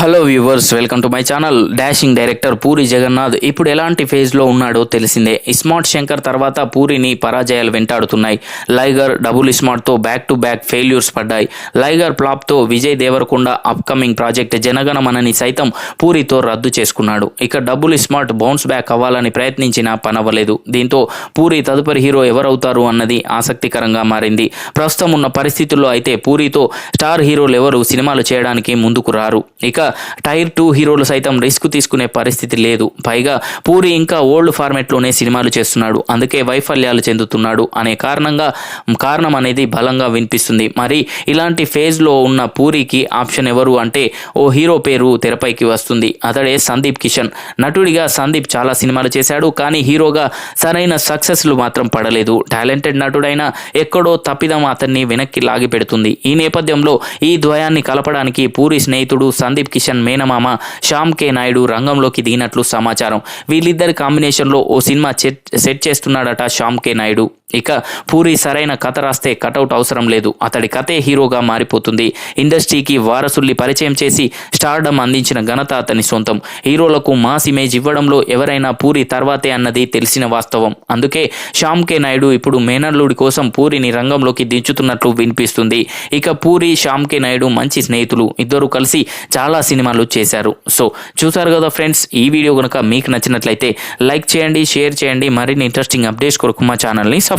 Hello viewers welcome to my channel dashing director Puri Jagannadh ఇప్పుడు ఎలాంటి ఫేజ్లో ఉన్నాడో తెలిసిందే. ఇస్మార్ట్ శంకర్ తర్వాత పూరిని పరాజయాలు వెంటాడుతున్నాయి. లైగర్ డబుల్ ఇస్మార్ట్తో బ్యాక్ టు బ్యాక్ ఫెయిల్యూర్స్ పడ్డాయి. లైగర్ ప్లాప్తో విజయ్ దేవరకొండ అప్కమింగ్ ప్రాజెక్ట్ జనగణమనని సైతం పూరితో రద్దు చేసుకున్నాడు. ఇక డబుల్ స్మార్ట్ బౌన్స్ బ్యాక్ అవ్వాలని ప్రయత్నించినా పనవ్వలేదు. దీంతో పూరి తదుపరి హీరో ఎవరవుతారు అన్నది ఆసక్తికరంగా మారింది. ప్రస్తుతం ఉన్న పరిస్థితుల్లో అయితే పూరితో స్టార్ హీరోలు ఎవరు సినిమాలు చేయడానికి ముందుకు రారు. ఇక టైర్ టూ హీరోలు సైతం రిస్క్ తీసుకునే పరిస్థితి లేదు. పైగా పూరి ఇంకా ఓల్డ్ ఫార్మెట్లోనే సినిమాలు చేస్తున్నాడు. అందుకే వైఫల్యాలు చెందుతున్నాడు అనే కారణంగా కారణం అనేది బలంగా వినిపిస్తుంది. మరి ఇలాంటి ఫేజ్లో ఉన్న పూరికి ఆప్షన్ ఎవరు అంటే ఓ హీరో పేరు తెరపైకి వస్తుంది. అతడే సందీప్ కిషన్. నటుడిగా సందీప్ చాలా సినిమాలు చేశాడు కానీ హీరోగా సరైన సక్సెస్లు మాత్రం పడలేదు. టాలెంటెడ్ నటుడైనా ఎక్కడో తప్పిదం అతన్ని వెనక్కి లాగి పెడుతుంది. ఈ నేపథ్యంలో ఈ ద్వయాన్ని కలపడానికి పూరి స్నేహితుడు సందీప్ కిషన్ మేనమామ శ్యామ్ కే నాయుడు రంగంలోకి దిగినట్లు సమాచారం. వీళ్ళిద్దరి కాంబినేషన్లో ఓ సినిమా సెట్ సెట్ చేస్తున్నాడట శ్యామ్ కే నాయుడు. ఇక పూరి సరైన కథ రాస్తే కటౌట్ అవసరం లేదు. అతడి కథే హీరోగా మారిపోతుంది. ఇండస్ట్రీకి వారసుల్ని పరిచయం చేసి స్టార్డమ్ అందించిన ఘనత అతని సొంతం. హీరోలకు మాస్ ఇమేజ్ ఇవ్వడంలో ఎవరైనా పూరి తర్వాతే అన్నది తెలిసిన వాస్తవం. అందుకే శ్యామ్ కే నాయుడు ఇప్పుడు మేనల్లుడి కోసం పూరిని రంగంలోకి దించుతున్నట్లు వినిపిస్తుంది. ఇక పూరి శ్యామ్ కే నాయుడు మంచి స్నేహితులు. ఇద్దరు కలిసి చాలా సినిమాలు చేశారు. సో చూసారు కదా ఫ్రెండ్స్ ఈ వీడియో కనుక మీకు నచ్చినట్లయితే లైక్ చేయండి షేర్ చేయండి. మరిన్ని ఇంట్రెస్టింగ్ అప్డేట్స్ కొరకు మా ఛానల్ని